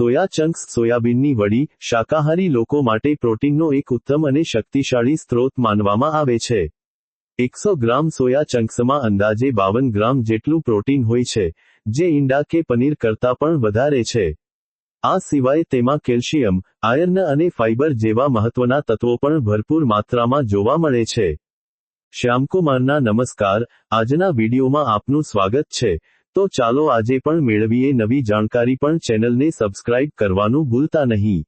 Soya chunks, સોયાબીનની વડી, શાકાહારી લોકો માટે પ્રોટીનનો એક ઉત્તમ અને શક્તિશાળી સ્ત્રોત માનવામાં આવે છે. એકસો ગ્રામ સોયા ચંક્સમાં અંદાજે બાવન ગ્રામ જેટલું પ્રોટીન હોય છે, જે ઈંડા કે પનીર કરતાં પણ વધારે છે. આ સિવાય તેમાં કેલ્શિયમ, આયર્ન અને ફાઇબર જેવા મહત્વના તત્વો પણ ભરપૂર માત્રામાં જોવા મળે છે. શ્યામકુમારના નમસ્કાર, આજના વિડીયોમાં આપનું સ્વાગત છે. તો ચાલો આજે પણ મેળવીએ નવી જાણકારી પણ ચેનલને સબસ્ક્રાઇબ કરવાનું ભૂલતા નહીં.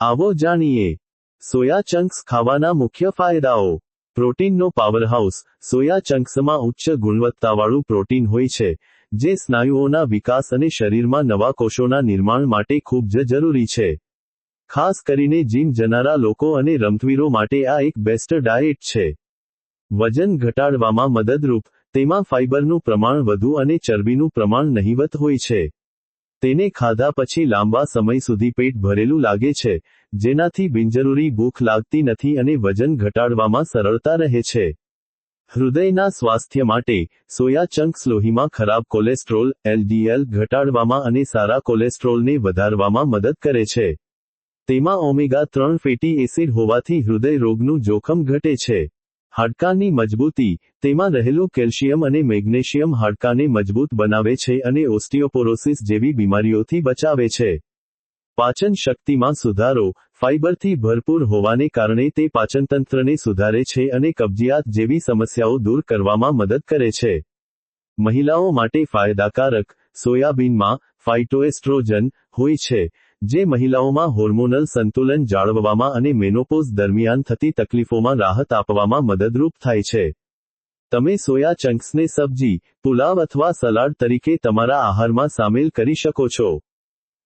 આવો જાણીએ. સોયા ચંક્સ ખાવાના મુખ્ય ફાયદાઓ. પ્રોટીનનો પાવરહાઉસ. સોયા ચંક્સમાં ઉચ્ચ ગુણવત્તાવાળું પ્રોટીન હોય છે, જે સ્નાયુઓના વિકાસ અને શરીરમાં નવા કોષોના નિર્માણ માટે ખૂબ જ જરૂરી છે. ખાસ કરીને જીમ જનારા લોકો અને રમતવીરો માટે આ એક બેસ્ટ ડાયેટ છે. વજન ઘટાડવામાં મદદરૂપ તેમાં ફાઇબરનું પ્રમાણ વધુ અને ચરબીનું પ્રમાણ નહિવત હોય છે. તેને ખાધા પછી લાંબા સમય સુધી પેટ ભરેલું લાગે છે, જેનાથી બિનજરૂરી ભૂખ લાગતી નથી અને વજન ઘટાડવામાં સરળતા રહે છે. હૃદયના સ્વાસ્થ્ય માટે, સોયા ચંક્સ લોહીમાં ખરાબ કોલેસ્ટ્રોલ, એલડીએલ ઘટાડવામાં અને સારા કોલેસ્ટ્રોલને વધારવામાં મદદ કરે છે. તેમાં ઓમેગા ત્રણ ફેટી એસિડ હોવાથી હૃદય રોગનું જોખમ ઘટે છે. હાડકાની મજબૂતી, તેમાં રહેલું કેલ્શિયમ અને મેગ્નેશિયમ હાડકાને મજબૂત બનાવે છે અને ઓસ્ટિયોપોરોસિસ જેવી બીમારીઓથી બચાવે છે. પાચન શક્તિમાં સુધારો, ફાઇબરથી ભરપૂર હોવાને કારણે તે પાચનતંત્રને સુધારે છે અને કબજિયાત જેવી સમસ્યાઓ દૂર કરવામાં મદદ કરે છે. મહિલાઓ માટે ફાયદાકારક સોયાબીનમાં ફાઇટોએસ્ટ્રોજન હોય છે જે મહિલાઓમાં હોર્મોનલ સંતુલન જાળવવામાં અને મેનોપોઝ દરમિયાન થતી તકલીફોમાં રાહત આપવામાં મદદરૂપ થાય છે. તમે સોયા ચંક્સને સબ્જી, પુલાવ અથવા સલાડ તરીકે તમારા આહારમાં સામેલ કરી શકો છો.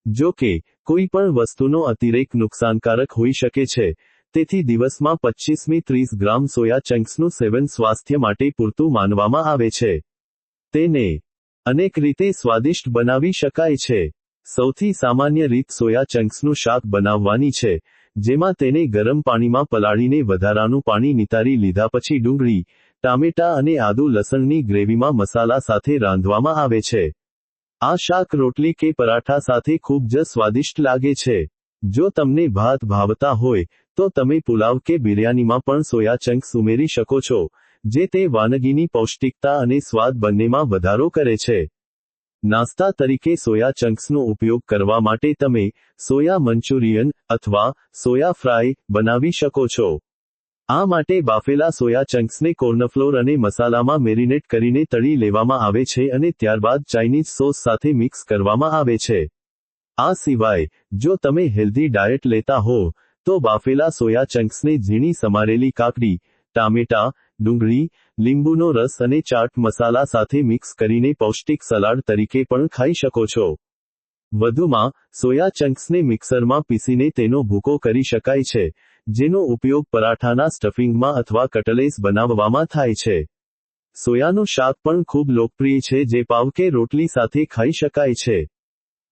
જો કે, કોઈ પણ વસ્તુનો અતિરેક નુકસાનકારક હોઈ શકે છે. તેથી દિવસમાં પચ્ચીસમી ત્રીસ ગ્રામ સોયા ચંક્સનું સેવન સ્વાસ્થ્ય માટે પૂરતું માનવામાં આવે છે. તેને અનેક રીતે સ્વાદિષ્ટ બનાવી શકાય છે. સૌથી સામાન્ય રીત સોયા ચંક્સનું શાક બનાવવાની છે, જેમાં તેને ગરમ પાણીમાં પલાળીને વધારાનું પાણી નિતારી લીધા પછી ડુંગળી, ટામેટા અને આદુ લસણની ગ્રેવીમાં મસાલા સાથે રાંધવામાં આવે છે. આ શાક રોટલી કે પરાઠા સાથે ખૂબ જ સ્વાદિષ્ટ લાગે છે. જો તમને ભાત ભાવતા હોય, તો તમે પુલાવ કે બિરયાનીમાં પણ સોયા ચંક્સ ઉમેરી શકો છો, જે તે વાનગીની પૌષ્ટિકતા અને સ્વાદ બંનેમાં વધારો કરે છે. નાસ્તા તરીકે સોયા ચંક્સનો ઉપયોગ કરવા માટે તમે સોયા મંચુરિયન અથવા સોયા ફ્રાય બનાવી શકો છો. આ માટે બાફેલા સોયા ચંક્સને કોર્નફ્લોર અને મસાલામાં મેરિનેટ કરીને તળી લેવામાં આવે છે અને ત્યારબાદ ચાઇનીઝ સોસ સાથે મિક્સ કરવામાં આવે છે. આ સિવાય, જો તમે હેલ્ધી ડાયટ લેતા હો, તો બાફેલા સોયા ચંક્સને ઝીણી સમારેલી કાકડી, ટામેટા ડુંગળી, લીંબુનો રસ અને ચાટ મસાલા સાથે મિક્સ કરીને પૌષ્ટિક સલાડ તરીકે પણ ખાઈ શકો છો. વધુમાં, સોયા ચંક્સને મિક્સરમાં પીસીને તેનો ભૂકો કરી શકાય છે, જેનો ઉપયોગ પરાઠાના સ્ટફિંગમાં અથવા કટલેસ બનાવવામાં થાય છે. સોયાનું શાક પણ ખૂબ લોકપ્રિય છે જે પાવ કે રોટલી સાથે ખાઈ શકાય છે.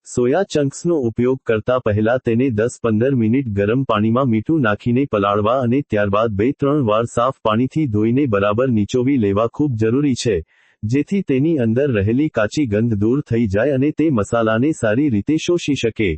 સોયા ચંક્સનો ઉપયોગ કરતા પહેલા તેને દસ પંદર મિનિટ ગરમ પાણીમાં મીઠું નાખીને પલાળવા અને ત્યારબાદ બે ત્રણ વાર સાફ પાણીથી ધોઈને બરાબર નીચોવી લેવા ખૂબ જરૂરી છે, જેથી તેની અંદર રહેલી કાચી ગંધ દૂર થઈ જાય અને તે મસાલાને સારી રીતે શોષી શકે.